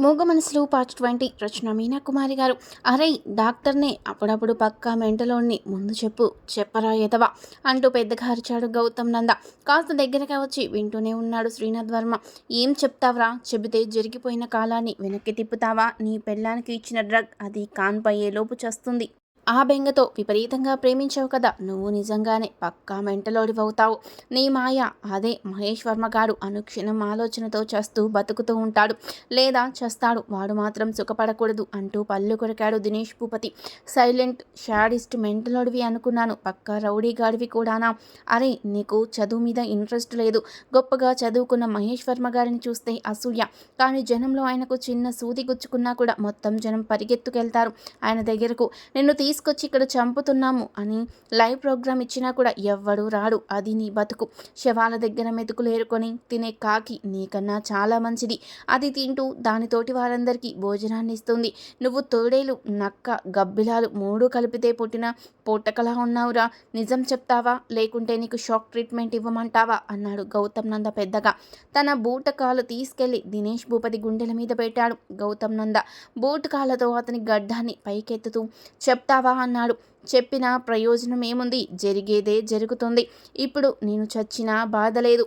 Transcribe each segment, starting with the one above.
మూగ మనసులు part twenty రచన మీనా కుమారి గారు. అరే డాక్టర్నే అప్పుడప్పుడు పక్కా మెంటలోని ముందు చెప్పు చెప్పరా ఎదవా? అంటూ పెద్దగా అరిచాడు గౌతమ్ నంద. కాస్త దగ్గరగా వచ్చి వింటూనే ఉన్నాడు శ్రీనాథ్ వర్మ. ఏం చెప్తావరా? చెబితే జరిగిపోయిన కాలాన్ని వెనక్కి తిప్పుతావా? నీ పెళ్ళానికి ఇచ్చిన డ్రగ్ అది కాన్పయ్యేలోపు చేస్తుంది. ఆ బెంగతో విపరీతంగా ప్రేమించావు కదా. నువ్వు నిజంగానే పక్కా మెంటలోడివవుతావు. నీ మాయ అదే మహేష్ వర్మ గారు అనుక్షణం ఆలోచనతో చేస్తూ బతుకుతూ ఉంటాడు. లేదా చేస్తాడు. వాడు మాత్రం సుఖపడకూడదు అంటూ పళ్ళు కొరికాడు దినేష్ భూపతి. సైలెంట్ షాడిస్ట్ మెంటలోడివి అనుకున్నాను. పక్కా రౌడీ గాడివి కూడానా? అరే నీకు చదువు మీద ఇంట్రెస్ట్ లేదు. గొప్పగా చదువుకున్న మహేష్ వర్మ గారిని చూస్తే అసూయ. కానీ జనంలో ఆయనకు చిన్న సూది గుచ్చుకున్నా కూడా మొత్తం జనం పరిగెత్తుకెళ్తారు. ఆయన దగ్గరకు నిన్ను తీసుకొచ్చి ఇక్కడ చంపుతున్నాము అని లైవ్ ప్రోగ్రామ్ ఇచ్చినా కూడా ఎవ్వడు రాడు. అది నీ బతుకు. శవాల దగ్గర మెతుకులు ఏరుకొని తినే కాకి నీకన్నా చాలా మంచిది. అది తింటూ దానితోటి వారందరికీ భోజనాన్ని ఇస్తుంది. నువ్వు తోడేలు నక్క గబ్బిలాలు మూడు కలిపితే పుట్టిన పూటకలా ఉన్నావురా. నిజం చెప్తావా? లేకుంటే నీకు షాక్ ట్రీట్మెంట్ ఇవ్వమంటావా? అన్నాడు గౌతమ్ నంద పెద్దగా. తన బూటకాలు తీసుకెళ్ళి దినేష్ భూపతి గుండెల మీద పెట్టాడు గౌతమ్ నంద. బూటకాలతో అతని గడ్డాన్ని పైకెత్తుతూ చెప్తా చెప్తావా అన్నాడు. చెప్పిన ప్రయోజనం ఏముంది? జరిగేదే జరుగుతుంది. ఇప్పుడు నేను చచ్చినా బాధ లేదు.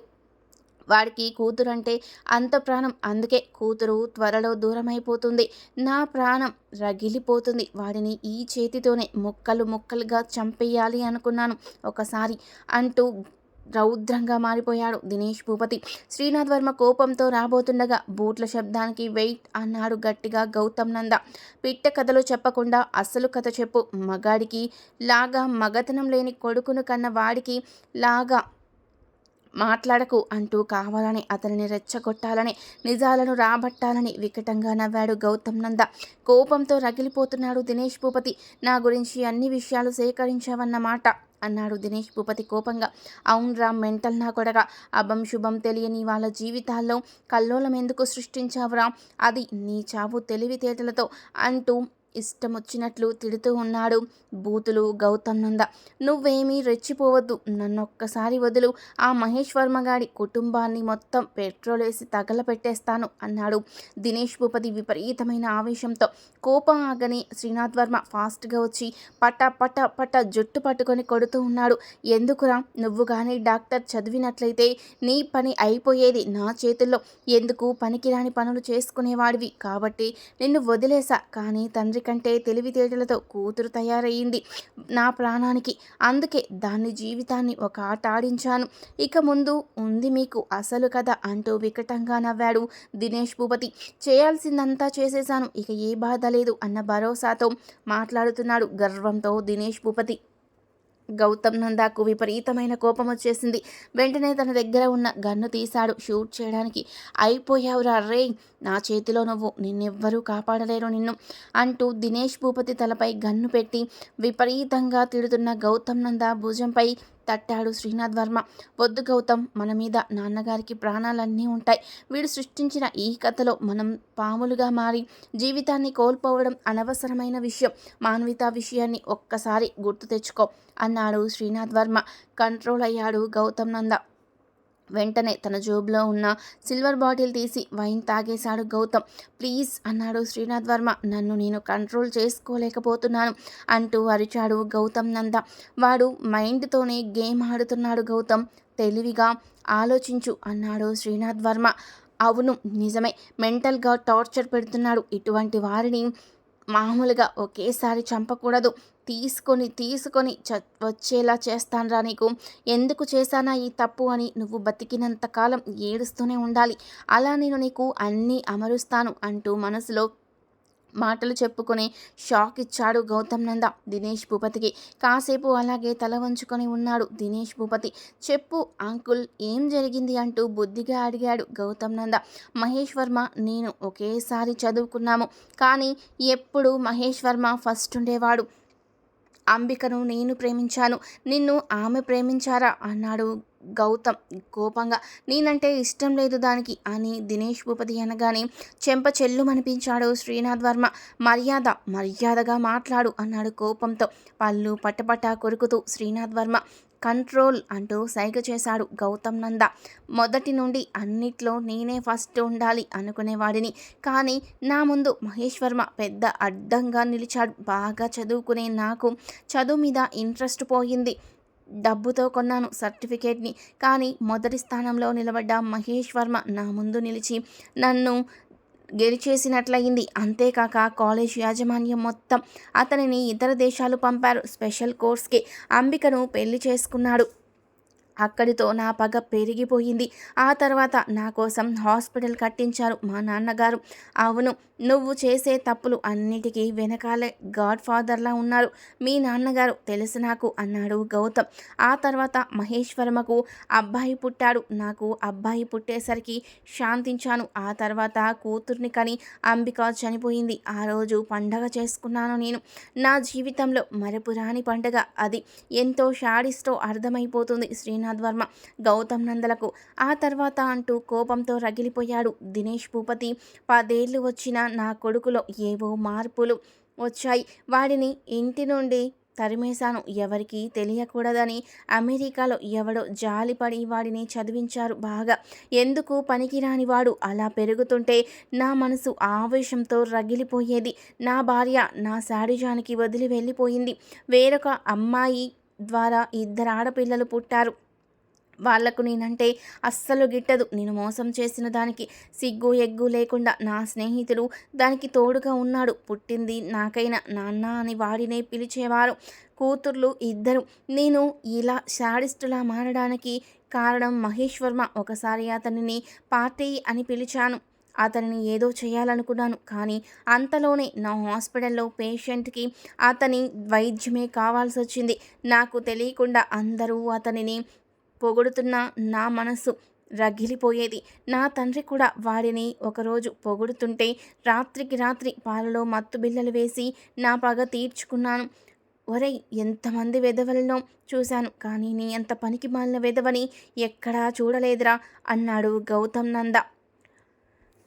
వాడికి కూతురు అంటే అంత ప్రాణం. అందుకే కూతురు త్వరలో దూరమైపోతుంది. నా ప్రాణం రగిలిపోతుంది. వాడిని ఈ చేతితోనే ముక్కలు ముక్కలుగా చంపేయాలి అనుకున్నాను. ఒకసారి అంటూ రౌద్రంగా మారిపోయాడు దినేష్ భూపతి. శ్రీనాథ్ వర్మ కోపంతో రాబోతుండగా బూట్ల శబ్దానికి వెయిట్ అన్నాడు గట్టిగా గౌతమ్ నంద. పిట్ట కథలు చెప్పకుండా అసలు కథ చెప్పు. మగాడికి లాగా మగతనం లేని కొడుకును కన్న వాడికి లాగా మాట్లాడకు అంటూ కావాలని అతనిని రెచ్చగొట్టాలని నిజాలను రాబట్టాలని వికటంగా నవ్వాడు గౌతమ్ నంద. కోపంతో రగిలిపోతున్నాడు దినేష్ భూపతి. నా గురించి అన్ని విషయాలు సేకరించావన్నమాట. అన్నాడు దినేష్ భూపతి కోపంగా. అవునరా మెంటల్ నా కొడగా అభం శుభం తెలియని వాళ్ళ జీవితాల్లో కల్లోలం ఎందుకు సృష్టించావురా? అది నీ చావు తెలివితేటలతో అంటూ ఇష్టం వచ్చినట్లు తిడుతూ ఉన్నాడు బూతులు గౌతమ్ నంద నువ్వేమీ రెచ్చిపోవద్దు. నన్నొక్కసారి వదులు. ఆ మహేష్ వర్మ గాడి కుటుంబాన్ని మొత్తం పెట్రోల్ వేసి తగలపెట్టేస్తాను అన్నాడు దినేష్ భూపతి విపరీతమైన ఆవేశంతో. కోపం ఆగని శ్రీనాథ్ వర్మ ఫాస్ట్గా వచ్చి పట పట పట జుట్టు పట్టుకొని కొడుతూ ఉన్నాడు. ఎందుకురా? నువ్వు కానీ డాక్టర్ చదివినట్లయితే నీ పని అయిపోయేది నా చేతుల్లో. ఎందుకు పనికిరాని పనులు చేసుకునేవాడివి? కాబట్టి నిన్ను వదిలేసా. కానీ తండ్రి కంటే తెలివితేటలతో కూతురు తయారయ్యింది నా ప్రాణానికి. అందుకే దాని జీవితాన్ని ఒక ఆట ఆడించాను. ఇక ముందు ఉంది మీకు అసలు కథ అంటూ వికటంగా నవ్వాడు దినేష్ భూపతి. చేయాల్సిందంతా చేసేశాను. ఇక ఏ బాధ లేదు అన్న భరోసాతో మాట్లాడుతున్నాడు గర్వంతో దినేష్ భూపతి. గౌతమ్ నందాకు విపరీతమైన కోపం వచ్చేసింది. వెంటనే తన దగ్గర ఉన్న గన్ను తీశాడు. షూట్ చేయడానికి అయిపోయావురా రే నా చేతిలో నువ్వు నిన్నెవ్వరూ కాపాడలేరు నిన్ను అంటూ దినేష్ భూపతి తలపై గన్ను పెట్టి విపరీతంగా తిడుతున్న గౌతమ్ నంద భుజంపై తట్టాడు శ్రీనాథ్ వర్మ వద్దు గౌతమ్ మన మీద నాన్నగారికి ప్రాణాలన్నీ ఉంటాయి. వీడు సృష్టించిన ఈ కథలో మనం పాములుగా మారి జీవితాన్ని కోల్పోవడం అనవసరమైన విషయం. మానవిత విషయాన్ని ఒక్కసారి గుర్తు తెచ్చుకో అన్నాడు శ్రీనాథ్ వర్మ కంట్రోల్ అయ్యాడు గౌతమ్ నంద. వెంటనే తన జోబులో ఉన్న సిల్వర్ బాటిల్ తీసి వైన్ తాగేశాడు గౌతమ్. ప్లీజ్ అన్నాడు శ్రీనాథ్ వర్మ నన్ను నేను కంట్రోల్ చేసుకోలేకపోతున్నాను అంటూ అరిచాడు గౌతమ్ నంద. వాడు మైండ్తోనే గేమ్ ఆడుతున్నాడు గౌతమ్ తెలివిగా ఆలోచించు అన్నాడు శ్రీనాథ్ వర్మ. అవును నిజమే మెంటల్గా టార్చర్ పెడుతున్నాడు. ఇటువంటి వారిని మామూలుగా ఒకేసారి చంపకూడదు. తీసుకొని తీసుకొని చ వచ్చేలా చేస్తానరా నీకు. ఎందుకు చేశానా ఈ తప్పు అని నువ్వు బతికినంత కాలం ఏడుస్తూనే ఉండాలి. అలా నేను నీకు అన్నీ అమరుస్తాను అంటూ మనసులో మాటలు చెప్పుకొని షాక్ ఇచ్చాడు గౌతమ్ నంద. దినేష్ భూపతికి కాసేపు అలాగే తల వంచుకొని ఉన్నాడు దినేష్ భూపతి. చెప్పు అంకుల్ ఏం జరిగింది అంటూ బుద్ధిగా అడిగాడు గౌతమ్ నంద. మహేష్ వర్మ నేను ఒకేసారి చదువుకున్నాము కానీ ఎప్పుడు మహేష్ వర్మ ఫస్ట్ ఉండేవాడు. అంబికను నేను ప్రేమించాను. నిన్ను ఆమె ప్రేమించారా? అన్నాడు గౌతమ్ కోపంగా. నేనంటే ఇష్టం లేదు దానికి అని దినేష్ భూపతి అనగానే చెంప చెల్లుమనిపించాడు శ్రీనాథ్ వర్మ మర్యాద మర్యాదగా మాట్లాడు అన్నాడు కోపంతో. పళ్ళు పట్టపట్ట కొరుకుతూ శ్రీనాథ్ వర్మ కంట్రోల్ అంటూ సైగ చేశాడు గౌతమ్ నంద. మొదటి నుండి అన్నిట్లో నేనే ఫస్ట్ ఉండాలి అనుకునేవాడిని. కానీ నా ముందు మహేష్ వర్మ పెద్ద అడ్డంగా నిలిచాడు. బాగా చదువుకునే నాకు చదువు మీద ఇంట్రెస్ట్ పోయింది. డబ్బుతో కొన్నాను సర్టిఫికేట్ని. కానీ మొదటి స్థానంలో నిలబడ్డ మహేష్ వర్మ నా ముందు నిలిచి నన్ను గెలిచేసినట్లయింది. అంతేకాక కాలేజ్ యాజమాన్యం మొత్తం అతనిని ఇతర దేశాలు పంపారు. స్పెషల్ కోర్స్కి అంబికను పెళ్ళి చేసుకున్నాడు. అక్కడితో నా పగ పెరిగిపోయింది. ఆ తర్వాత నా కోసం హాస్పిటల్ కట్టించారు మా నాన్నగారు. అవును నువ్వు చేసే తప్పులు అన్నిటికీ వెనకాలే గాడ్ ఫాదర్లా ఉన్నారు. మీ నాన్నగారు తెలుసు నాకు అన్నాడు గౌతమ్. ఆ తర్వాత మహేశ్వరమకు అబ్బాయి పుట్టాడు. నాకు అబ్బాయి పుట్టేసరికి శాంతించాను. ఆ తర్వాత కూతుర్ని కని అంబిక చనిపోయింది. ఆ రోజు పండగ చేసుకున్నాను నేను. నా జీవితంలో మరపురాని పండగ అది. ఎంతో షాడిస్టో అర్థమైపోతుంది. శ్రీనాథ్ వర్మ గౌతమ్ నందలకు ఆ తర్వాత అంటూ కోపంతో రగిలిపోయాడు దినేష్ భూపతి. పదేళ్ళు వచ్చిన నా కొడుకులో ఏవో మార్పులు వచ్చాయి. వాడిని ఇంటి నుండి తరిమేశాను. ఎవరికి తెలియకూడదని అమెరికాలో ఎవడో జాలిపడి వాడిని చదివించారు బాగా. ఎందుకు పనికిరాని వాడు? అలా పెరుగుతుంటే నా మనసు ఆవేశంతో రగిలిపోయేది. నా భార్య నా శాడిజానికి వదిలి వెళ్ళిపోయింది. వేరొక అమ్మాయి ద్వారా ఇద్దరు ఆడపిల్లలు పుట్టారు. వాళ్ళకు నేనంటే అస్సలు గిట్టదు. నేను మోసం చేసిన దానికి సిగ్గు ఎగ్గు లేకుండా నా స్నేహితుడు దానికి తోడుగా ఉన్నాడు. పుట్టింది నాకైనా నాన్న అని వాడినే పిలిచేవారు. కూతుర్లు ఇద్దరు. నేను ఇలా శాడిస్టులా మారడానికి కారణం మహేష్ వర్మ. ఒకసారి అతనిని పార్టీ అని పిలిచాను. అతనిని ఏదో చేయాలనుకున్నాను. కానీ అంతలోనే నా హాస్పిటల్లో పేషెంట్కి అతని వైద్యమే కావాల్సి వచ్చింది నాకు తెలియకుండా అందరూ అతనిని పొగుడుతున్న నా మనస్సు రగిలిపోయేది. నా తండ్రి కూడా వాడిని ఒకరోజు పొగుడుతుంటే రాత్రికి రాత్రి పాలలో మత్తు బిల్లలు వేసి నా పగ తీర్చుకున్నాను. ఒరేయ్ ఎంతమంది వెధవలను చూశాను. కానీ నీ అంత పనికి మాలిన వెధవని ఎక్కడా చూడలేదురా అన్నాడు గౌతమ్ నంద.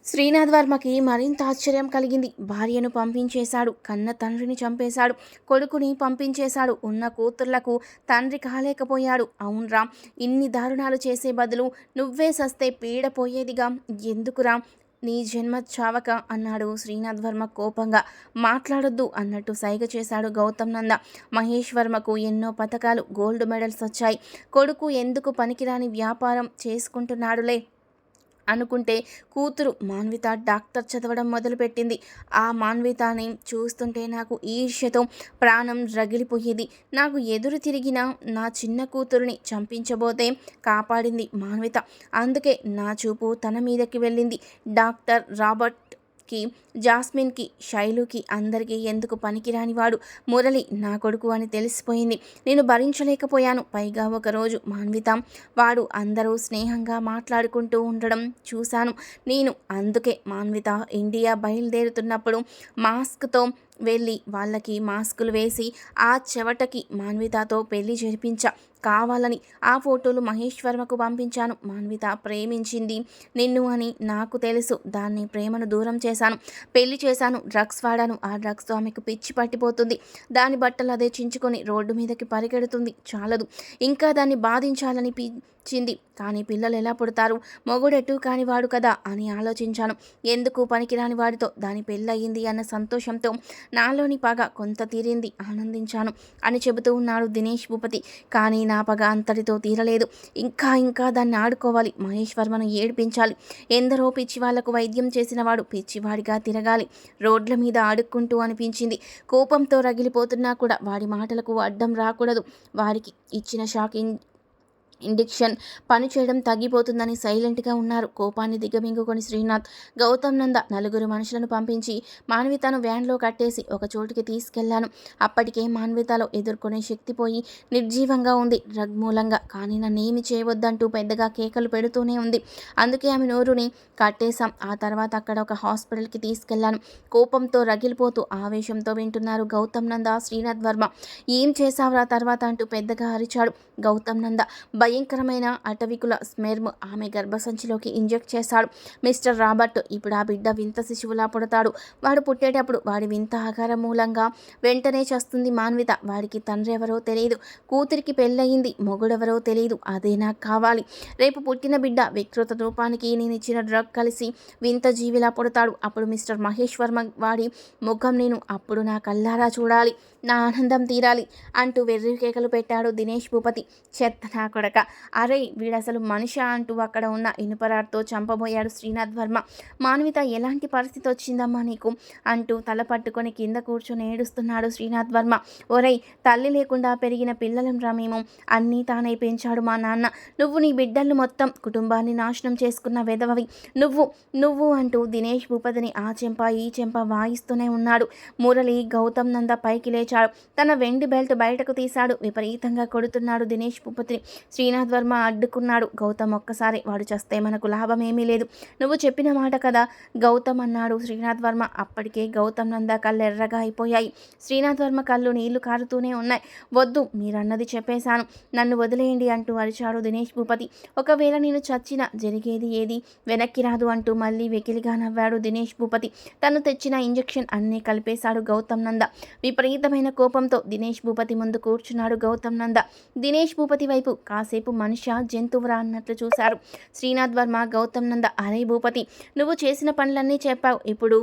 శ్రీనాథ్ వర్మకి మరింత ఆశ్చర్యం కలిగింది. భార్యను పంపించేశాడు. కన్న తండ్రిని చంపేశాడు. కొడుకుని పంపించేశాడు. ఉన్న కూతుర్లకు తండ్రి కాలేకపోయాడు. అవునరా ఇన్ని దారుణాలు చేసే బదులు నువ్వే సస్తే పీడపోయేదిగా ఎందుకురా నీ జన్మ చావక అన్నాడు శ్రీనాథ్ వర్మ కోపంగా. మాట్లాడొద్దు అన్నట్టు సైగ చేశాడు గౌతమ్ నంద. మహేష్ వర్మకు ఎన్నో పథకాలు గోల్డ్ మెడల్స్ వచ్చాయి. కొడుకు ఎందుకు పనికిరాని వ్యాపారం చేసుకుంటున్నాడులే? అనుకుంటే కూతురు మాన్విత డాక్టర్ చదవడం మొదలుపెట్టింది. ఆ మాన్వితాని చూస్తుంటే నాకు ఈర్ష్యతో ప్రాణం రగిలిపోయేది. నాకు ఎదురు తిరిగిన నా చిన్న కూతురుని చంపించబోతే కాపాడింది మాన్విత. అందుకే నా చూపు తన మీదకి వెళ్ళింది. డాక్టర్ రాబర్ట్ కి జాస్మిన్కి శైలుకి అందరికీ ఎందుకు పనికిరానివాడు? మురళి నా కొడుకు అని తెలిసిపోయింది. నేను భరించలేకపోయాను. పైగా ఒకరోజు మాన్విత వాడు అందరూ స్నేహంగా మాట్లాడుకుంటూ ఉండడం చూశాను. నేను అందుకే మాన్విత ఇండియా బయలుదేరుతున్నప్పుడు మాస్క్తో వెళ్ళి వాళ్ళకి మాస్కులు వేసి ఆ చెవటకి మాన్వితతో పెళ్ళి జరిపించా. కావాలని ఆ ఫోటోలు మహేష్ వర్మకు పంపించాను. మాన్విత ప్రేమించింది. నిన్ను అని నాకు తెలుసు. దాన్ని ప్రేమను దూరం చేశాను. పెళ్ళి చేశాను. డ్రగ్స్ వాడాను. ఆ డ్రగ్స్తో ఆమెకు పిచ్చి పట్టిపోతుంది. దాని బట్టలు అదే చించుకొని రోడ్డు మీదకి పరిగెడుతుంది. చాలదు. ఇంకా దాన్ని బాధించాలని పిచ్చింది కానీ పిల్లలు ఎలా పుడతారు? మొగుడెట్టు కానివాడు కదా అని ఆలోచించాను. ఎందుకు పనికిరాని వాడితో? దాని పెళ్ళయింది అన్న సంతోషంతో. నాలోని పగ కొంత తీరింది. ఆనందించాను అని చెబుతూ ఉన్నాడు దినేష్ భూపతి. కానీ నా పగ అంతటితో తీరలేదు. ఇంకా ఇంకా దాన్ని ఆడుకోవాలి. మహేష్ వర్మను ఏడిపించాలి. ఎందరో పిచ్చి వాళ్ళకు వైద్యం చేసినవాడు పిచ్చివాడిగా తిరగాలి. రోడ్ల మీద ఆడుకుంటూ అనిపించింది. కోపంతో రగిలిపోతున్నా కూడా వాడి మాటలకు అడ్డం రాకూడదు. వారికి ఇచ్చిన షాకింగ్ ఇండిక్షన్ పనిచేయడం తగ్గిపోతుందని సైలెంట్గా ఉన్నారు. కోపాన్ని దిగమింగుకొని శ్రీనాథ్ గౌతమ్ నంద నలుగురు మనుషులను పంపించి మాన్వితను వ్యాన్లో కట్టేసి ఒక చోటుకి తీసుకెళ్ళాను. అప్పటికే మాన్వితలో ఎదుర్కొనే శక్తి పోయి నిర్జీవంగా ఉంది. డ్రగ్ మూలంగా కానీ నన్నేమి చేయవద్దంటూ పెద్దగా కేకలు పెడుతూనే ఉంది. అందుకే ఆమె నోరుని కట్టేశాం. ఆ తర్వాత అక్కడ ఒక హాస్పిటల్కి తీసుకెళ్ళాను. కోపంతో రగిలిపోతూ ఆవేశంతో వింటున్నారు గౌతమ్ నంద శ్రీనాథ్ వర్మ. ఏం చేశావురా తర్వాత? అంటూ పెద్దగా అరిచాడు గౌతమ్ నంద. భయంకరమైన అటవికుల స్మెర్మ్ ఆమె గర్భసంచిలోకి ఇంజెక్ట్ చేశాడు. మిస్టర్ రాబర్ట్ ఇప్పుడు ఆ బిడ్డ వింత శిశువులా పుడతాడు. వాడు పుట్టేటప్పుడు వాడి వింత ఆకారం మూలంగా వెంటనే చస్తుంది మాన్విత. వాడికి తండ్రి ఎవరో తెలియదు. కూతురికి పెళ్ళయింది. మొగుడెవరో తెలియదు. అదే నాకు కావాలి. రేపు పుట్టిన బిడ్డ వికృత రూపానికి నేను ఇచ్చిన డ్రగ్ కలిసి వింత జీవిలా పుడతాడు. అప్పుడు మిస్టర్ మహేష్ వర్మ వాడి ముఖం నేను అప్పుడు నా కల్లారా చూడాలి. నా ఆనందం తీరాలి అంటూ వెర్రి కేకలు పెట్టాడు దినేష్ భూపతి. చెత్త నా కొడక అరే వీడసలు మనిషి అంటూ అక్కడ ఉన్న ఇనుపరాడ్తో చంపబోయాడు శ్రీనాథ్ వర్మ. మానవిత ఎలాంటి పరిస్థితి వచ్చిందమ్మా నీకు? అంటూ తల పట్టుకొని కింద కూర్చొని ఏడుస్తున్నాడు శ్రీనాథ్ వర్మ. ఒరేయ్ తల్లి లేకుండా పెరిగిన పిల్లలం రా మేము. అన్నీ తానే పెంచాడు మా నాన్న. నువ్వు నీ బిడ్డలు మొత్తం కుటుంబాన్ని నాశనం చేసుకున్న వెదవవి నువ్వు నువ్వు అంటూ దినేష్ భూపతిని ఆ చెంప ఈ చెంప వాయిస్తూనే ఉన్నాడు. మురళి గౌతమ్ నంద పైకి లేచాడు. తన వెండి బెల్ట్ బయటకు తీశాడు. విపరీతంగా కొడుతున్నాడు దినేష్ భూపతిని. శ్రీనాథ్ వర్మ అడ్డుకున్నాడు. గౌతమ్ ఒక్కసారి వాడు చస్తే మనకు లాభం ఏమీ లేదు. నువ్వు చెప్పిన మాట కదా? గౌతమ్ అన్నాడు శ్రీనాథ్ వర్మ. అప్పటికే గౌతమ్ నంద కళ్ళు ఎర్రగా అయిపోయాయి. శ్రీనాథ్ వర్మ కళ్ళు నీళ్ళు కారుతూనే ఉన్నాయి. వద్దు మీరన్నది చెప్పేశాను. నన్ను వదిలేయండి అంటూ అరిచాడు దినేష్ భూపతి. ఒకవేళ నేను చచ్చిన జరిగేది ఏది? వెనక్కి రాదు అంటూ మళ్ళీ వెకిలిగా నవ్వాడు దినేష్ భూపతి. తను తెచ్చిన ఇంజెక్షన్ అన్నీ కలిపేశాడు గౌతమ్ నంద. విపరీతమైన కోపంతో దినేష్ భూపతి ముందు కూర్చున్నాడు గౌతమ్ నంద. దినేష్ భూపతి వైపు కాసేపు మనిష జంతువురా అన్నట్లు చూశారు. శ్రీనాథ్ వర్మ గౌతమ్ నంద అరే భూపతి నువ్వు చేసిన పనులన్నీ చెప్పావు. ఇప్పుడు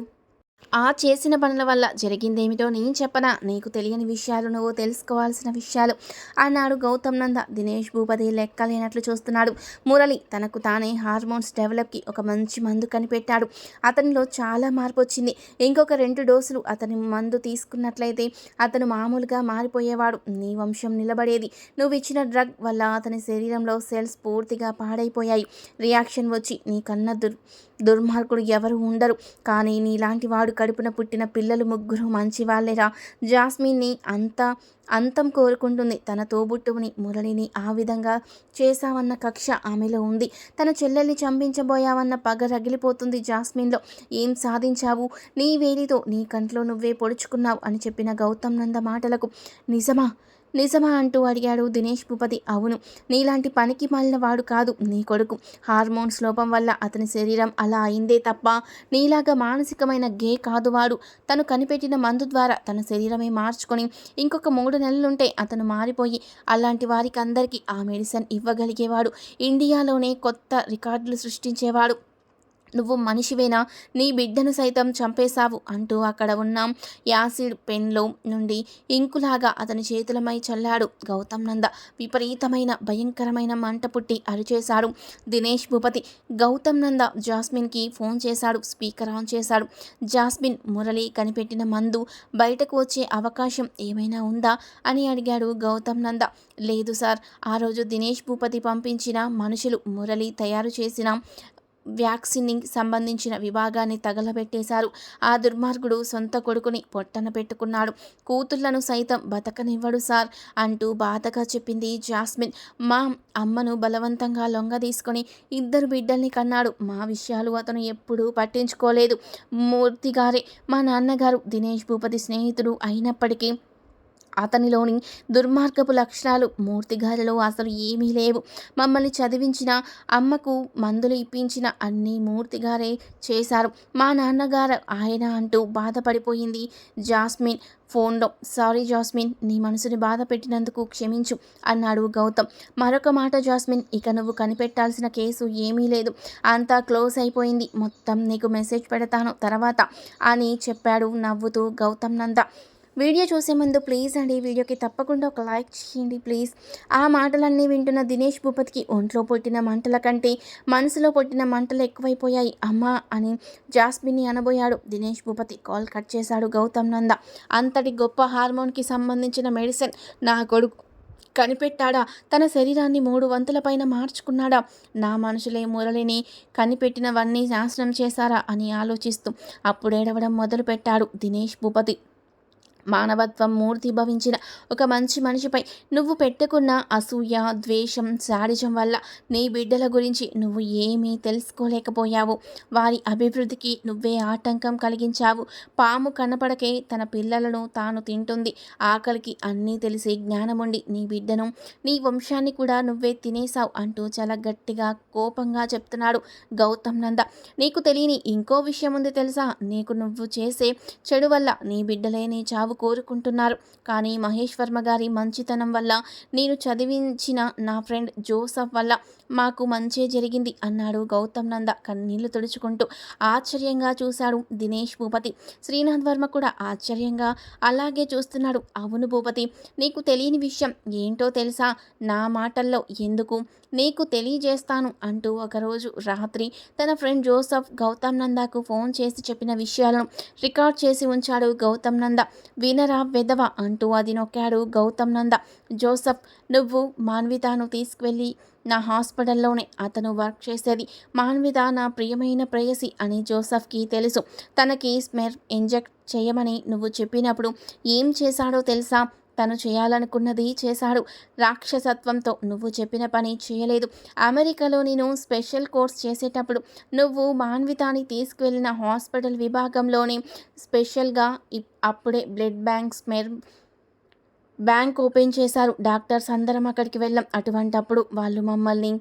ఆ చేసిన పనుల వల్ల జరిగిందేమిటో నేను చెప్పనా? నీకు తెలియని విషయాలు నువ్వు తెలుసుకోవాల్సిన విషయాలు. అన్నాడు గౌతమ్ నంద. దినేష్ భూపతి లెక్కలేనట్లు చూస్తున్నాడు. మురళి తనకు తానే హార్మోన్స్ డెవలప్కి ఒక మంచి మందు కనిపెట్టాడు. అతనిలో చాలా మార్పు వచ్చింది ఇంకొక రెండు డోసులు అతని మందు తీసుకున్నట్లయితే అతను మామూలుగా మారిపోయేవాడు. నీ వంశం నిలబడేది. నువ్వు ఇచ్చిన డ్రగ్ వల్ల అతని శరీరంలో సెల్స్ పూర్తిగా పాడైపోయాయి. రియాక్షన్ వచ్చి నీ కన్న దుర్ దుర్మార్గుడు ఎవరు ఉండరు. కానీ నీలాంటి వాడు కడుపున పుట్టిన పిల్లలు ముగ్గురు మంచి వాళ్ళేరా జాస్మిన్ని అంత అంతం కోరుకుంటుంది. తన తోబుట్టువుని మురళిని ఆ విధంగా చేశావన్న కక్ష ఆమెలో ఉంది. తన చెల్లెల్ని చంపించబోయావన్న పగ రగిలిపోతుంది జాస్మిన్లో. ఏం సాధించావు? నీ వేలితో నీ కంట్లో నువ్వే పొడుచుకున్నావు అని చెప్పిన గౌతమ్ నంద మాటలకు నిజమా? నిజమా అంటూ అడిగాడు దినేష్ భూపతి. అవును నీలాంటి పనికి మాలిన వాడు కాదు నీ కొడుకు. హార్మోన్స్ లోపం వల్ల అతని శరీరం అలా అయిందే తప్ప నీలాగా మానసికమైన గే కాదు వాడు. తను కనిపెట్టిన మందు ద్వారా తన శరీరమే మార్చుకొని ఇంకొక మూడు నెలలుంటే అతను మారిపోయి అలాంటి వారికి అందరికీ ఆ మెడిసిన్ ఇవ్వగలిగేవాడు. ఇండియాలోనే కొత్త రికార్డులు సృష్టించేవాడు. నువ్వు మనిషివేనా? నీ బిడ్డను సైతం చంపేశావు అంటూ అక్కడ ఉన్న యాసిడ్ పెన్లో నుండి ఇంకులాగా అతని చేతులమై చల్లాడు గౌతమ్ నంద. విపరీతమైన భయంకరమైన మంట పుట్టి అరిచేశాడు దినేష్ భూపతి. గౌతమ్ నంద జాస్మిన్కి ఫోన్ చేశాడు స్పీకర్ ఆన్ చేశాడు. జాస్మిన్ మురళి కనిపెట్టిన మందు బయటకు వచ్చే అవకాశం ఏమైనా ఉందా అని అడిగాడు గౌతమ్ నంద. లేదు సార్ ఆ రోజు దినేష్ భూపతి పంపించిన మనుషులు మురళి తయారు చేసిన వ్యాక్సినింగ్ సంబంధించిన విభాగాన్ని తగలబెట్టేశారు. ఆ దుర్మార్గుడు సొంత కొడుకుని పొట్టన పెట్టుకున్నాడు. కూతుళ్ళను సైతం బతకనివ్వడు సార్ అంటూ బాధగా చెప్పింది జాస్మిన్. మా అమ్మను బలవంతంగా లొంగ తీసుకొని ఇద్దరు బిడ్డల్ని కన్నాడు. మా విషయాలు అతను ఎప్పుడూ పట్టించుకోలేదు. మూర్తిగారే మా నాన్నగారు దినేష్ భూపతి స్నేహితుడు అయినప్పటికీ అతనిలోని దుర్మార్గపు లక్షణాలు మూర్తిగారిలో అసలు ఏమీ లేవు. మమ్మల్ని చదివించిన అమ్మకు మందులు ఇప్పించిన అన్నీ మూర్తిగారే చేశారు. మా నాన్నగారు ఆయన అంటూ బాధపడిపోయింది జాస్మిన్ ఫోన్లో. సారీ జాస్మిన్ నీ మనసుని బాధ పెట్టినందుకు క్షమించు అన్నాడు గౌతమ్. మరొక మాట జాస్మిన్ ఇక నువ్వు కనిపెట్టాల్సిన కేసు ఏమీ లేదు. అంతా క్లోజ్ అయిపోయింది. మొత్తం నీకు మెసేజ్ పెడతాను తర్వాత అని చెప్పాడు నవ్వుతూ గౌతమ్ నంద. వీడియో చూసే ముందు ప్లీజ్ అండి వీడియోకి తప్పకుండా ఒక లైక్ చేయండి ప్లీజ్ ఆ మాటలన్నీ వింటున్న దినేష్ భూపతికి ఒంట్లో పుట్టిన మంటల కంటే మనసులో పుట్టిన మంటలు ఎక్కువైపోయాయి. అమ్మా అని జాస్మిన్ని అనబోయాడు. దినేష్ భూపతి కాల్ కట్ చేశాడు. గౌతమ్ నంద అంతటి గొప్ప హార్మోన్కి సంబంధించిన మెడిసిన్ నా కొడుకు కనిపెట్టాడా? తన శరీరాన్ని మూడు వంతుల పైన మార్చుకున్నాడా? నా మనుషులే మురళిని కనిపెట్టినవన్నీ నాశనం చేశారా? అని ఆలోచిస్తూ అప్పుడేడవడం మొదలుపెట్టాడు దినేష్ భూపతి. మానవత్వం మూర్తి భవించిన ఒక మంచి మనిషిపై నువ్వు పెట్టుకున్న అసూయ ద్వేషం శాడిజం వల్ల నీ బిడ్డల గురించి నువ్వు ఏమీ తెలుసుకోలేకపోయావు. వారి అభివృద్ధికి నువ్వే ఆటంకం కలిగించావు. పాము కనపడకే తన పిల్లలను తాను తింటుంది. ఆకలికి అన్నీ తెలిసి జ్ఞానముండి నీ బిడ్డను నీ వంశాన్ని కూడా నువ్వే తినేశావు అంటూ చాలా గట్టిగా కోపంగా చెప్తున్నాడు గౌతమ్ నంద. నీకు తెలియని ఇంకో విషయం ఉంది తెలుసా? నీకు నువ్వు చేసే చెడు వల్ల నీ బిడ్డలే నీ చావు కోరుకుంటున్నారు. కానీ మహేష్ వర్మ గారి మంచితనం వల్ల నేను చదివించిన నా ఫ్రెండ్ జోసఫ్ వల్ల మాకు మంచే జరిగింది అన్నాడు గౌతమ్ నంద కన్నీళ్ళు తుడుచుకుంటూ. ఆశ్చర్యంగా చూశాడు దినేష్ భూపతి. శ్రీనాథ్ వర్మ కూడా ఆశ్చర్యంగా అలాగే చూస్తున్నాడు. అవును భూపతి నీకు తెలియని విషయం ఏంటో తెలుసా? నా మాటల్లో ఎందుకు? నీకు తెలియజేస్తాను అంటూ ఒకరోజు రాత్రి తన ఫ్రెండ్ జోసఫ్ గౌతమ్ నందాకు ఫోన్ చేసి చెప్పిన విషయాలను రికార్డ్ చేసి ఉంచాడు గౌతమ్ నంద. వినరా వెదవ అంటూ అది నొక్కాడు గౌతమ్ నంద. జోసఫ్ నువ్వు మాన్వితాను తీసుకువెళ్ళి నా హాస్పిటల్లోనే అతను వర్క్ చేసేది. మాన్విత నా ప్రియమైన ప్రేయసి అని జోసఫ్కి తెలుసు. తనకి స్మెర్ ఇంజెక్ట్ చేయమని నువ్వు చెప్పినప్పుడు ఏం చేశాడో తెలుసా? తను చేయాలనుకున్నది చేశాడు. రాక్షసత్వంతో నువ్వు చెప్పిన పని చేయలేదు. అమెరికాలో నేను స్పెషల్ కోర్స్ చేసేటప్పుడు నువ్వు మాన్వితాని తీసుకువెళ్ళిన హాస్పిటల్ విభాగంలోనే స్పెషల్గా అప్పుడే blood bank smear bank open చేశారు. డాక్టర్స్ అందరం అక్కడికి వెళ్ళాం. అటువంటప్పుడు వాళ్ళు మమ్మల్ని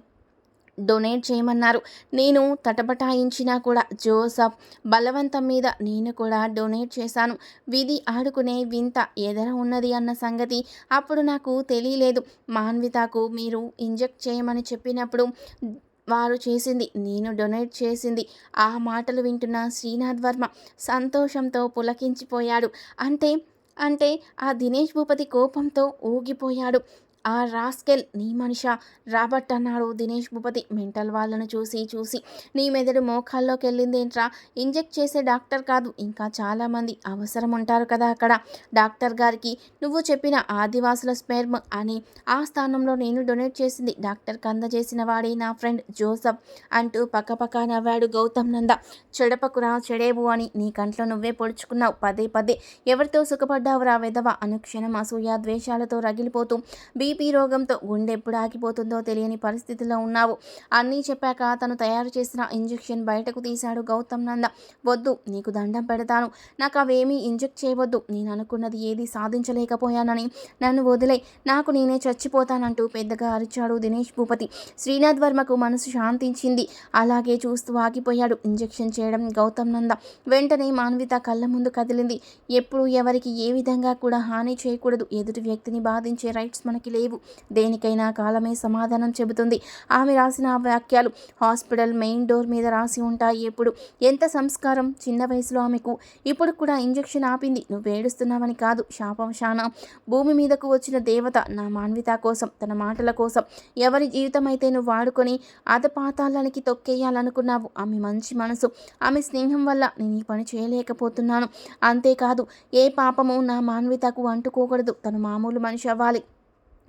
డొనేట్ చేయమన్నారు. నేను తటపటాయించినా కూడా జోసఫ్ బలవంతం మీద నేను కూడా డొనేట్ చేశాను. విధి ఆడుకునే వింత ఎదర ఉన్నది అన్న సంగతి అప్పుడు నాకు తెలియలేదు. మాన్వితకు మీరు ఇంజెక్ట్ చేయమని చెప్పినప్పుడు వారు చేసింది నేను డొనేట్ చేసింది. ఆ మాటలు వింటున్న శ్రీనాథ్ వర్మ సంతోషంతో పులకించిపోయాడు. అంటే అంటే ఆ దినేష్ భూపతి కోపంతో ఊగిపోయాడు. ఆ రాస్కెల్ నీ మనిష? రాబర్ట్ అన్నాడు. దినేష్ భూపతి మెంటల్ వాళ్ళను చూసి చూసి. నీ మెదడు మోకాల్లోకి వెళ్ళిందేంట్రా ఇంజెక్ట్ చేసే డాక్టర్ కాదు. ఇంకా చాలామంది అవసరం ఉంటారు కదా అక్కడ. డాక్టర్ గారికి నువ్వు చెప్పిన ఆదివాసుల స్పెర్మ్ అని ఆ స్థానంలో నేను డొనేట్ చేసింది. డాక్టర్కి అందజేసిన వాడే నా ఫ్రెండ్ జోసఫ్ అంటూ పక్కపక్క నవ్వాడు గౌతమ్ నంద. చెడపకురా చెడేవు అని నీ కంట్లో నువ్వే పొడుచుకున్నావు. పదే పదే ఎవరితో సుఖపడ్డావురా వెధవ? అనుక్షణం అసూయ ద్వేషాలతో రగిలిపోతూ బీ బీపీ రోగంతో గుండె ఎప్పుడు ఆగిపోతుందో తెలియని పరిస్థితిలో ఉన్నావు. అన్నీ చెప్పాక తను తయారు చేసిన ఇంజెక్షన్ బయటకు తీశాడు గౌతమ్ నంద. వద్దు నీకు దండం పెడతాను. నాకు అవేమీ ఇంజెక్ట్ చేయవద్దు. నేను అనుకున్నది ఏది సాధించలేకపోయానని. నన్ను వదిలే. నాకు నేనే చచ్చిపోతానంటూ పెద్దగా అరిచాడు దినేష్ భూపతి. శ్రీనాథ్ వర్మకు మనసు శాంతించింది. అలాగే చూస్తూ ఆగిపోయాడు ఇంజెక్షన్ చేయడం గౌతమ్ నంద. వెంటనే మాన్విత కళ్ళ ముందు కదిలింది. ఎప్పుడు ఎవరికి ఏ విధంగా కూడా హాని చేయకూడదు. ఎదుటి వ్యక్తిని బాధించే రైట్స్ మనకి లేవు. దేనికైనా కాలమే సమాధానం చెబుతుంది. ఆమె రాసిన వాక్యాలు హాస్పిటల్ మెయిన్ డోర్ మీద రాసి ఉంటాయి ఎప్పుడు. ఎంత సంస్కారం? చిన్న వయసులో ఆమెకు. ఇప్పుడు కూడా ఇంజెక్షన్ ఆపింది. నువ్వు ఏడుస్తున్నావని కాదు. శాపవశాన భూమి మీదకు వచ్చిన దేవత నా మాన్విత కోసం తన మాటల కోసం. ఎవరి జీవితం అయితే నువ్వు వాడుకొని అధపాతాలనికి తొక్కేయాలనుకున్నావు ఆమె మంచి మనసు. ఆమె స్నేహం వల్ల నేను ఈ పని చేయలేకపోతున్నాను. అంతేకాదు ఏ పాపము నా మాన్వితకు అంటుకోకూడదు. తను మామూలు మనిషి అవ్వాలి.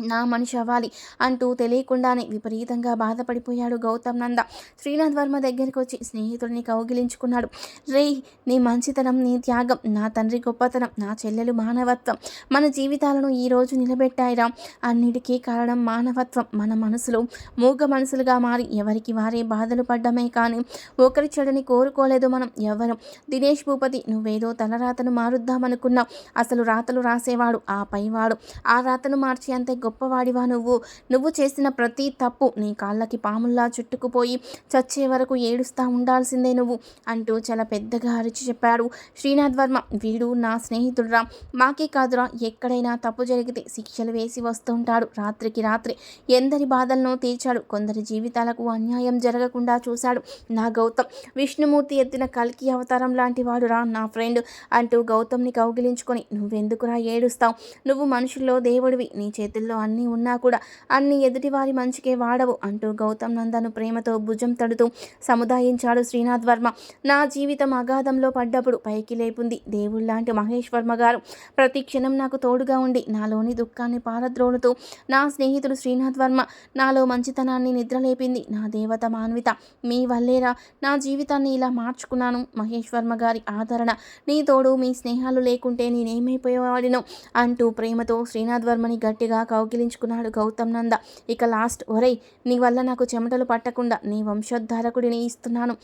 నా మనిషి అవ్వాలి అంటూ తెలియకుండానే విపరీతంగా బాధపడిపోయాడు గౌతమ్ నంద. శ్రీనాథ్ వర్మ దగ్గరికి వచ్చి స్నేహితుడిని కౌగిలించుకున్నాడు. రే నీ మంచితనం నీ త్యాగం నా తండ్రి గొప్పతనం నా చెల్లెలు మానవత్వం మన జీవితాలను ఈరోజు నిలబెట్టాయిరా. అన్నిటికీ కారణం మానవత్వం. మన మనసులో మూగ మనసులుగా మారి ఎవరికి వారే బాధలు పడ్డమే కానీ ఒకరి చెడుని కోరుకోలేదు మనం ఎవరు. దినేష్ భూపతి నువ్వేదో తలరాతను మారుద్దామనుకున్నావు. అసలు రాతలు రాసేవాడు ఆ పైవాడు. ఆ రాతను మార్చి అంతే గొప్పవాడివా నువ్వు? నువ్వు చేసిన ప్రతి తప్పు నీ కాళ్ళకి పాముల్లా చుట్టుకుపోయి చచ్చే వరకు ఏడుస్తా ఉండాల్సిందే నువ్వు అంటూ చాలా పెద్దగా అరిచి చెప్పాడు శ్రీనాథ్ వర్మ. వీడు నా స్నేహితుడురా. మాకే కాదురా. ఎక్కడైనా తప్పు జరిగితే శిక్షలు వేసి వస్తుంటాడు. రాత్రికి రాత్రి ఎందరి బాధలను తీర్చాడు. కొందరి జీవితాలకు అన్యాయం జరగకుండా చూశాడు నా గౌతమ్. విష్ణుమూర్తి ఎత్తిన కల్కి అవతారం లాంటి వాడురా నా ఫ్రెండ్ అంటూ గౌతమ్ని కౌగిలించుకొని నువ్వెందుకురా ఏడుస్తావు? నువ్వు మనుషుల్లో దేవుడివి. నీ చేతుల్లో చేతిలో అన్నీ ఉన్నా కూడా అన్ని ఎదుటివారి మంచికే వాడవు అంటూ గౌతమ్ నందను ప్రేమతో భుజం తడుతూ సముదాయించాడు శ్రీనాథ్ వర్మ. నా జీవితం అగాధంలో పడ్డప్పుడు పైకి లేపుంది దేవుళ్ళలాంటి మహేష్ వర్మ గారు. ప్రతి క్షణం నాకు తోడుగా ఉండి నాలోని దుఃఖాన్ని పారద్రోలుతూ నా స్నేహితుడు శ్రీనాథ్ వర్మ నాలో మంచితనాన్ని నిద్రలేపింది. నా దేవత మాన్విత మీ వల్లేరా? నా జీవితాన్ని ఇలా మార్చుకున్నాను. మహేష్ వర్మ గారి ఆదరణ నీ తోడు మీ స్నేహాలు లేకుంటే నేనేమైపోయేవాడినో అంటూ ప్రేమతో శ్రీనాథ్ వర్మని గట్టిగా కౌగిలించుకున్నాడు గౌతమ్ నంద. ఇక లాస్ట్ ఒరేయ్ నీ వల్ల నాకు చెమటలు పట్టకుండా నీ వంశోద్ధారకుడిని ఇస్తున్నాను.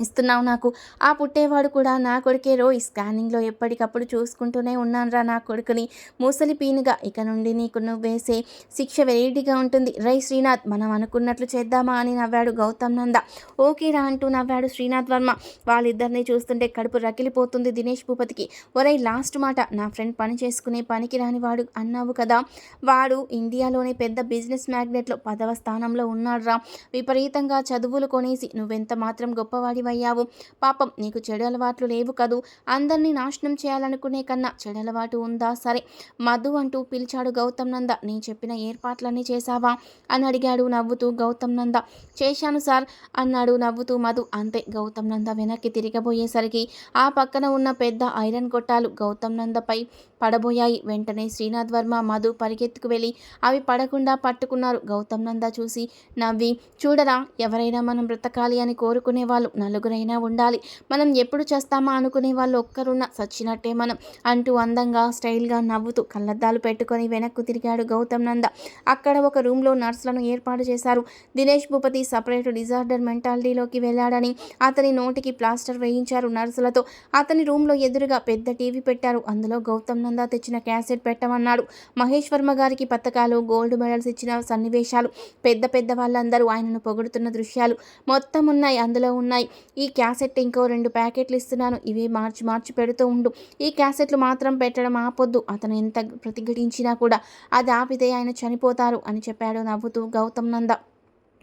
ఇస్తున్నావు నాకు. ఆ పుట్టేవాడు కూడా నా కొడుకే రోయ్ స్కానింగ్లో ఎప్పటికప్పుడు చూసుకుంటూనే ఉన్నానురా నా కొడుకుని. మూసలి పీనుగా ఇక నుండి నీకు నువ్వు వేసే శిక్ష వెరైటీగా ఉంటుంది. రై శ్రీనాథ్ మనం అనుకున్నట్లు చేద్దామా అని నవ్వాడు గౌతమ్ నంద. ఓకేరా అంటూ నవ్వాడు శ్రీనాథ్ వర్మ. వాళ్ళిద్దరిని చూస్తుంటే కడుపు రగిలిపోతుంది దినేష్ భూపతికి. ఒరై లాస్ట్ మాట. నా ఫ్రెండ్ పని చేసుకునే పనికి రాని వాడు అన్నావు కదా. వాడు ఇండియాలోనే పెద్ద బిజినెస్ మ్యాగ్నెట్లో పదవ స్థానంలో ఉన్నాడురా. విపరీతంగా చదువులు కొనేసి నువ్వెంత మాత్రం గొప్పవాడి అయ్యావు పాపం నీకు చెడు అలవాట్లు లేవు కదూ. అందరినీ నాశనం చేయాలనుకునే కన్నా చెడు అలవాటు ఉందా? సరే మధు అంటూ పిలిచాడు గౌతమ్ నంద. నేను చెప్పిన ఏర్పాట్లన్నీ చేశావా? అని అడిగాడు నవ్వుతూ గౌతమ్ నంద. చేశాను సార్ అన్నాడు నవ్వుతూ మధు. అంతే గౌతమ్ నంద వెనక్కి తిరగబోయేసరికి ఆ పక్కన ఉన్న పెద్ద ఐరన్ గొట్టాలు గౌతమ్ నందపై పడబోయాయి. వెంటనే శ్రీనాథ్ వర్మ మధు పరిగెత్తుకు వెళ్ళి అవి పడకుండా పట్టుకున్నారు. గౌతమ్ నంద చూసి నవ్వి చూడరా ఎవరైనా మనం బ్రతకాలి అని కోరుకునే వాళ్ళు నలుగురైనా ఉండాలి. మనం ఎప్పుడు చేస్తామా అనుకునే వాళ్ళు ఒక్కరున్న సచ్చినట్టే మనం అంటూ అందంగా స్టైల్గా నవ్వుతూ కళ్ళద్దాలు పెట్టుకొని వెనక్కు తిరిగాడు గౌతమ్ నంద. అక్కడ ఒక రూమ్లో నర్సులను ఏర్పాటు చేశారు. దినేష్ భూపతి సపరేట్ డిజార్డర్ మెంటాలిటీలోకి వెళ్ళాడని అతని నోటికి ప్లాస్టర్ వేయించారు నర్సులతో. అతని రూమ్లో ఎదురుగా పెద్ద టీవీ పెట్టారు. అందులో గౌతమ్ నంద తెచ్చిన క్యాసెట్ పెట్టమన్నాడు. మహేష్ వర్మ గారికి పథకాలు గోల్డ్ మెడల్స్ ఇచ్చిన సన్నివేశాలు. పెద్ద పెద్ద వాళ్ళందరూ ఆయనను పొగుడుతున్న దృశ్యాలు మొత్తం ఉన్నాయి అందులో ఉన్నాయి ఈ క్యాసెట్ ఇంకో రెండు ప్యాకెట్లు ఇస్తున్నాను. ఇవే మార్చి మార్చి పెడుతూ ఉండు. ఈ క్యాసెట్లు మాత్రం పెట్టడం ఆపొద్దు. అతను ఎంత ప్రతిఘటించినా కూడా అది ఆపితే ఆయన చనిపోతారు అని చెప్పాడు నవ్వుతూ గౌతమ్ నంద.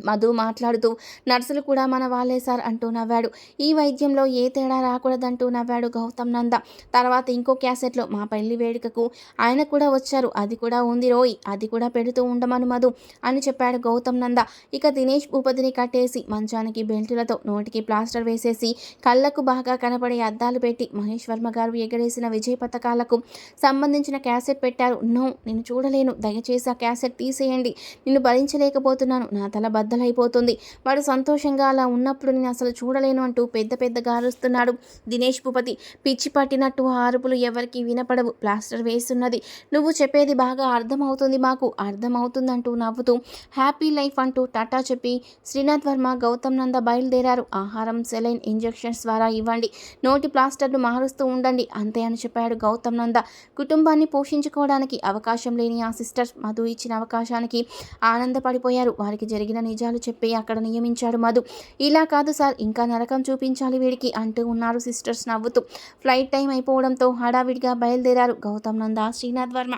మధు మాట్లాడుతూ నర్సులు కూడా మన వాళ్ళే సార్ అంటూ నవ్వాడు. ఈ వైద్యంలో ఏ తేడా రాకూడదంటూ నవ్వాడు గౌతమ్ నంద. తర్వాత ఇంకో క్యాసెట్లో మా పెళ్ళి వేడుకకు ఆయన కూడా వచ్చారు. అది కూడా ఉంది రోయ్. అది కూడా పెడుతూ ఉండమను మధు అని చెప్పాడు గౌతమ్ నంద. ఇక దినేష్ భూపతిని కట్టేసి మంచానికి బెల్టులతో నోటికి ప్లాస్టర్ వేసేసి కళ్ళకు బాగా కనపడే అద్దాలు పెట్టి మహేష్ వర్మ గారు ఎగరేసిన విజయ పథకాలకు సంబంధించిన క్యాసెట్ పెట్టారు. నో నేను చూడలేను. దయచేసి ఆ క్యాసెట్ తీసేయండి. నిన్ను భరించలేకపోతున్నాను. నా తల బద్ద బద్దలైపోతుంది వాడు సంతోషంగా అలా ఉన్నప్పుడు నేను అసలు చూడలేను అంటూ పెద్ద పెద్దగా అరుస్తున్నాడు దినేష్ భూపతి. పిచ్చి పట్టినట్టు అరుపులు ఎవరికి వినపడవు. ప్లాస్టర్ వేస్తున్నది. నువ్వు చెప్పేది బాగా అర్థమవుతుంది మాకు. అర్థమవుతుందంటూ నవ్వుతూ హ్యాపీ లైఫ్ అంటూ టాటా చెప్పి శ్రీనాథ్ వర్మ గౌతమ్ నంద బయలుదేరారు. ఆహారం సెలైన్ ఇంజెక్షన్స్ ద్వారా ఇవ్వండి. నోటి ప్లాస్టర్ను మారుస్తూ ఉండండి అంతే అని చెప్పాడు గౌతమ్ నంద. కుటుంబాన్ని పోషించుకోవడానికి అవకాశం లేని ఆ సిస్టర్స్ మధు ఇచ్చిన అవకాశానికి ఆనందపడిపోయారు. వారికి జరిగిన నిజాలు చెప్పి అక్కడ నియమించాడు మధు. ఇలా కాదు సార్ ఇంకా నరకం చూపించాలి వీడికి అంటూ ఉన్నారు సిస్టర్స్ నవ్వుతూ. ఫ్లైట్ టైం అయిపోవడంతో హడావిడిగా బయలుదేరారు గౌతమ్ నంద శ్రీనాథ్ వర్మ.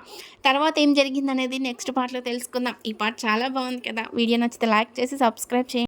తర్వాత ఏం జరిగిందనేది నెక్స్ట్ పార్ట్లో తెలుసుకుందాం. ఈ పార్ట్ చాలా బాగుంది కదా. వీడియో నచ్చితే లైక్ చేసి సబ్స్క్రైబ్ చేయండి.